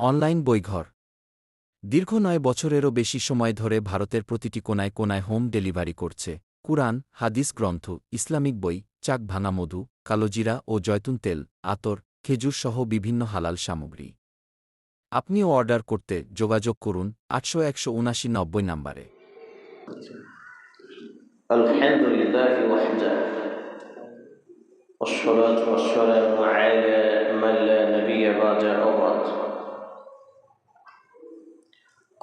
Online বইঘর দীর্ঘ নয় বছরেরও বেশি সময় ধরে ভারতের প্রতিটি কোনায় কোনায় হোম ডেলিভারি করছে কুরআন হাদিস গ্রন্থ ইসলামিক বই চাক ভাঙা মধু কালোজিরা ও জয়তুন তেল আতর খেজুর সহ বিভিন্ন হালাল সামগ্রী আপনিও অর্ডার করতে যোগাযোগ করুন আটশো একশো উনাশি নব্বই নাম্বারে الحمد لله وحده والصلاة والسلام على من لا نبي بعد أو بعد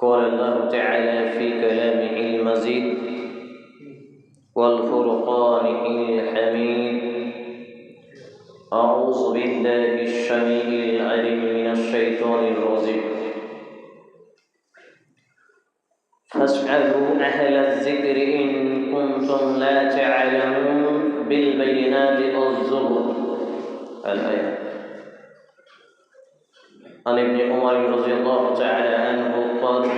قال الله تعالى في كلامه المزيد والفرقان الحميد. أعوذ بالله السميع العليم من الشيطان الرجيم. فاسألوا أهل الذكر إن كنتم لا تعلمون بالبينات والزبر. الآية عن ابن عمر رضي الله تعالى عنه قال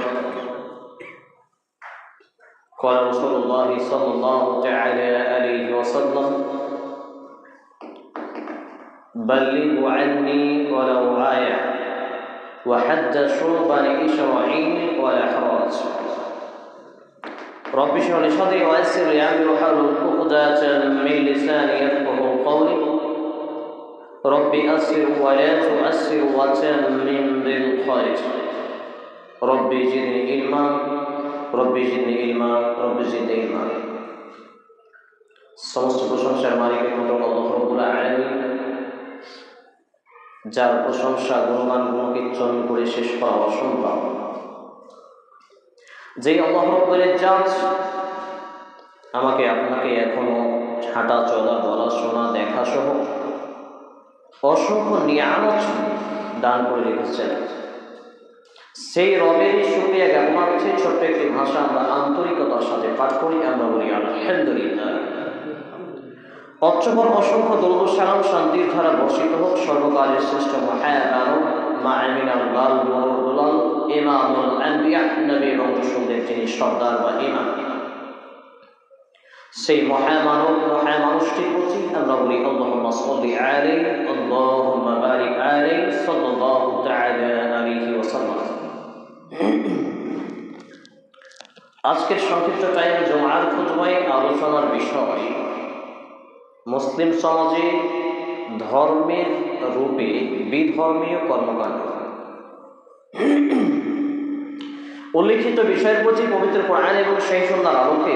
قال رسول الله صلى الله تعالى عليه وسلم بلغوا عني ولو آية وحدثوا بني إسرائيل ولا حرج رب اشرح لي صدري ويسر لي أمري واحلل عقدة من لساني يفقه قولي. رب اسر ولا تؤسر وتمم بالخير رب زدني علما رب زدني علما رب زدني علما সমস্ত প্রশংসার মালিক একমাত্র আল্লাহ রব্বুল আলামিন যার প্রশংসা গুণগান গুণকীর্তন করে শেষ করা অসম্ভব যে আল্লাহ রব্বুল জাত আমাকে আপনাকে এখনো হাঁটা চলা বলা শোনা দেখা সহ অসংখ্য নিয়ামত দান করে রেখেছেন। সেই রবের শুক্রিয়া জ্ঞাপনার্থে ছোট্ট একটি ভাষা আমরা আন্তরিকতার সাথে পাঠ করি। আমরা বলি, আলহামদুলিল্লাহ। অচ্ছপর অসংখ্য সালাম শান্তির ধারা বর্ষিত হোক। সর্বকালের শ্রেষ্ঠ মহায়ান মা আমিনাল লাল মরুদুলাল ইমামুল আম্বিয়া নবী এবং যিনি সর্দার বা ইমাম। সেই মহামানব, মহামানুষটির প্রতি আমরা বলি আলাইহি আল্লাহুম্মা বারিক আলাইহি সাল্লাল্লাহু তাআলা আলাইহি ওয়াসাল্লাম আজকের সংক্ষিপ্ত টাইম জমার খুতবায় আলোচনার বিষয়, মুসলিম সমাজে ধর্মের রূপে বিধর্মীয় কর্মকাণ্ড। উল্লিখিত বিষয়ের প্রতি পবিত্র কোরআন এবং সেই সন্ধ্যার আলোকে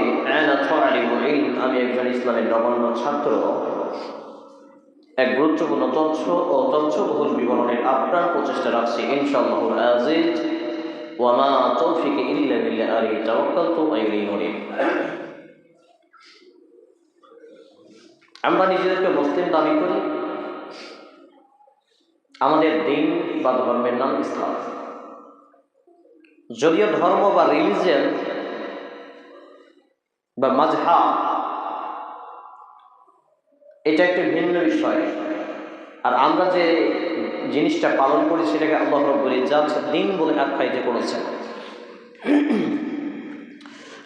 আমি একজন ইসলামের নবান্ন ছাত্র এক গুরুত্বপূর্ণ তথ্য ও তথ্যবহুল বিবরণের আপ্রাণ প্রচেষ্টা রাখছি ইনশাআল্লাহ আজিজ। ওয়ামা তৌফিক ইল্লা বিল্লাহ আলাইহি তাওয়াক্কালতু ওয়া ইলাইহি মুনিব। আমরা নিজেদেরকে মুসলিম দাবি করি। আমাদের দিন বা ধর্মের নাম ইসলাম। যদিও ধর্ম বা রিলিজিয়ান বা মাজহা এটা একটা ভিন্ন বিষয়। আর আমরা যে জিনিসটা পালন করি সেটাকে আল্লাহ বলি যাচ্ছে দিন বলে আখ্যায়িত করেছেন।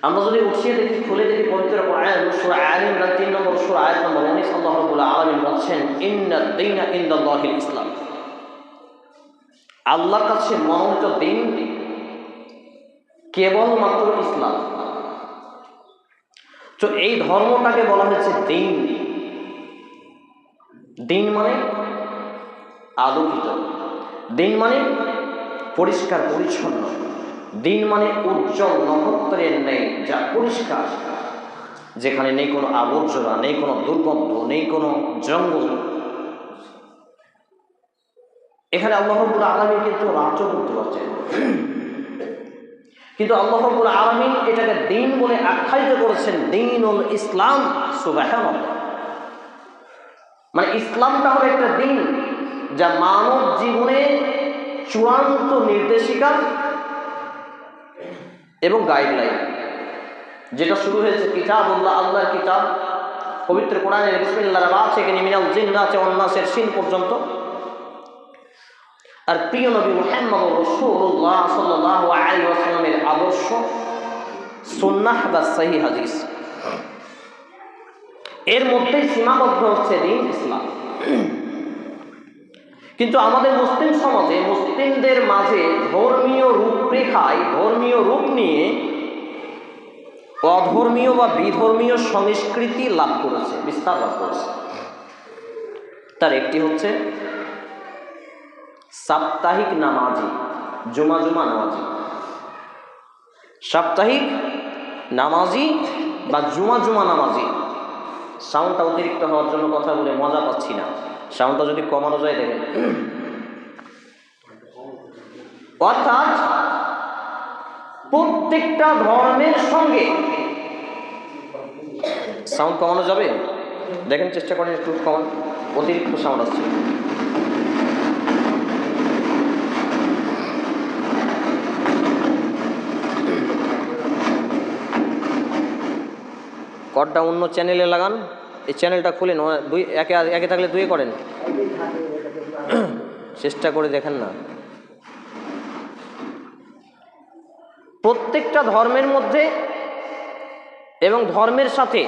আমরা যদি উঠিয়ে দেখি, খুলে দেখি পবিত্র কোরআন, সূরা আল ইমরান 3 নম্বর আয়াত নম্বর 19 আল্লাহ রাব্বুল আলামিন বলছেন, ইন্না দীনা ইনদাল্লাহিল ইসলাম। আল্লাহর কাছে মনোনীত দিন কেবলমাত্র ইসলাম। তো এই ধর্মটাকে বলা হয়েছে দিন। দিন মানে আলোকিত। দিন মানে পরিষ্কার পরিচ্ছন্ন। দিন মানে উজ্জ্বল নক্ষত্রের নেই যা পরিষ্কার, যেখানে নেই কোনো আবর্জনা, নেই কোনো দুর্গন্ধ, নেই কোনো জঙ্গল। এখানে আল্লাহবুল আলমী কিন্তু রাজ্য করতে পারছেন। কিন্তু আল্লাহবুল আলমী এটাকে দিন বলে আখ্যায়িত করেছেন, দিনুল ইসলাম সুবাহ মানে ইসলামটা হলো একটা দিন যা মানব জীবনে চূড়ান্ত নির্দেশিকা এবং গাইডলাইন যেটা শুরু হয়েছে কিতাব আল্লাহ আল্লাহর কিতাব, পবিত্র কোরআনের বিসমিল্লাহ রাবা থেকে নিমিনাল জিন্না আছে অন্যাসের সিন পর্যন্ত। আর প্রিয় নবী মুহাম্মদ রসুল্লাহ সাল্লাহ আলী আসলামের আদর্শ সুন্নাহ বা সহি হাদিস। এর মধ্যেই সীমাবদ্ধ হচ্ছে দিন ইসলাম। কিন্তু আমাদের মুসলিম সমাজে মুসলিমদের মাঝে ধর্মীয় রূপরেখায়, ধর্মীয় রূপ নিয়ে অধর্মীয় বা বিধর্মীয় সংস্কৃতি লাভ করেছে, বিস্তার লাভ করেছে। তার একটি হচ্ছে সাপ্তাহিক নামাজি, জুমা জুমা নামাজি। সাপ্তাহিক নামাজি বা জুমা জুমা নামাজি সাউন্ডটা অতিরিক্ত হওয়ার জন্য কথা বলে মজা পাচ্ছি না। সাউন্ডটা যদি কমানো যায় দেখেন অর্থাৎ প্রত্যেকটা ধর্মের সঙ্গে সাউন্ড কমানো যাবে? দেখেন চেষ্টা করেন একটু কমান অতিরিক্ত সাউন্ড আসছে। কডটা অন্য চ্যানেলে লাগান। এই চ্যানেলটা খুলেন দুই, একে একে থাকলে দুয়ে করেন। চেষ্টা করে দেখেন না। প্রত্যেকটা ধর্মের মধ্যে এবং ধর্মের সাথে,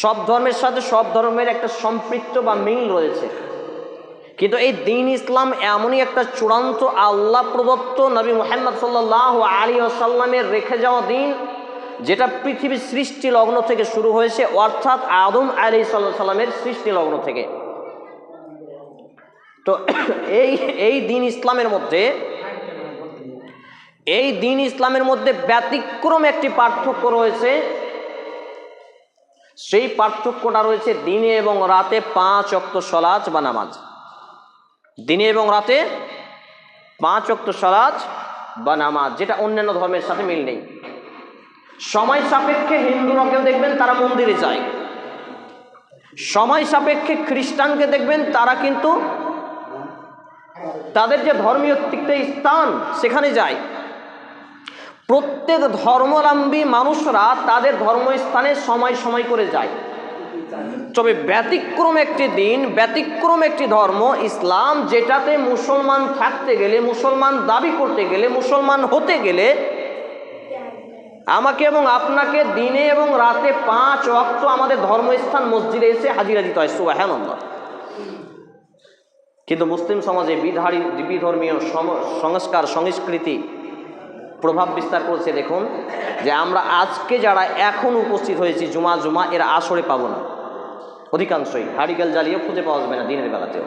সব ধর্মের সাথে সব ধর্মের একটা সম্পৃক্ত বা মিল রয়েছে। কিন্তু এই দিন ইসলাম এমনই একটা চূড়ান্ত আল্লাহ প্রদত্ত নবী মোহাম্মদ সাল্লাহ আলী আসাল্লামের রেখে যাওয়া দিন যেটা পৃথিবীর সৃষ্টি লগ্ন থেকে শুরু হয়েছে, অর্থাৎ আদম আলী সাল্লাহ সাল্লামের সৃষ্টি লগ্ন থেকে। তো এই এই দিন ইসলামের মধ্যে, এই দিন ইসলামের মধ্যে ব্যতিক্রম একটি পার্থক্য রয়েছে। সেই পার্থক্যটা রয়েছে দিনে এবং রাতে পাঁচ অক্ত সলাচ বা নামাজ। দিনে এবং রাতে পাঁচ অক্ত সলাচ বা নামাজ, যেটা অন্যান্য ধর্মের সাথে মিল নেই। সময় সাপেক্ষে হিন্দুরাকেও দেখবেন তারা মন্দিরে যায়। সময় সাপেক্ষে খ্রিস্টানকে দেখবেন তারা কিন্তু তাদের যে ধর্মীয় স্থান, সেখানে যায়। প্রত্যেক ধর্মাবলম্বী মানুষরা তাদের ধর্মস্থানে সময় সময় করে যায়। তবে ব্যতিক্রম একটি দিন, ব্যতিক্রম একটি ধর্ম, ইসলাম যেটাতে মুসলমান থাকতে গেলে, মুসলমান দাবি করতে গেলে, মুসলমান হতে গেলে আমাকে এবং আপনাকে দিনে এবং রাতে পাঁচ অক্ত আমাদের ধর্মস্থান মসজিদে এসে হাজিরা দিতে হয় সুবাহানন্দ কিন্তু মুসলিম সমাজে বিধারী বিধর্মীয় সংস্কার, সংস্কৃতি প্রভাব বিস্তার করছে। দেখুন, যে আমরা আজকে যারা এখন উপস্থিত হয়েছি জুমা জুমা এরা আসরে পাবো না। অধিকাংশই হারিকেল জ্বালিয়েও খুঁজে পাওয়া যাবে না দিনের বেলাতেও।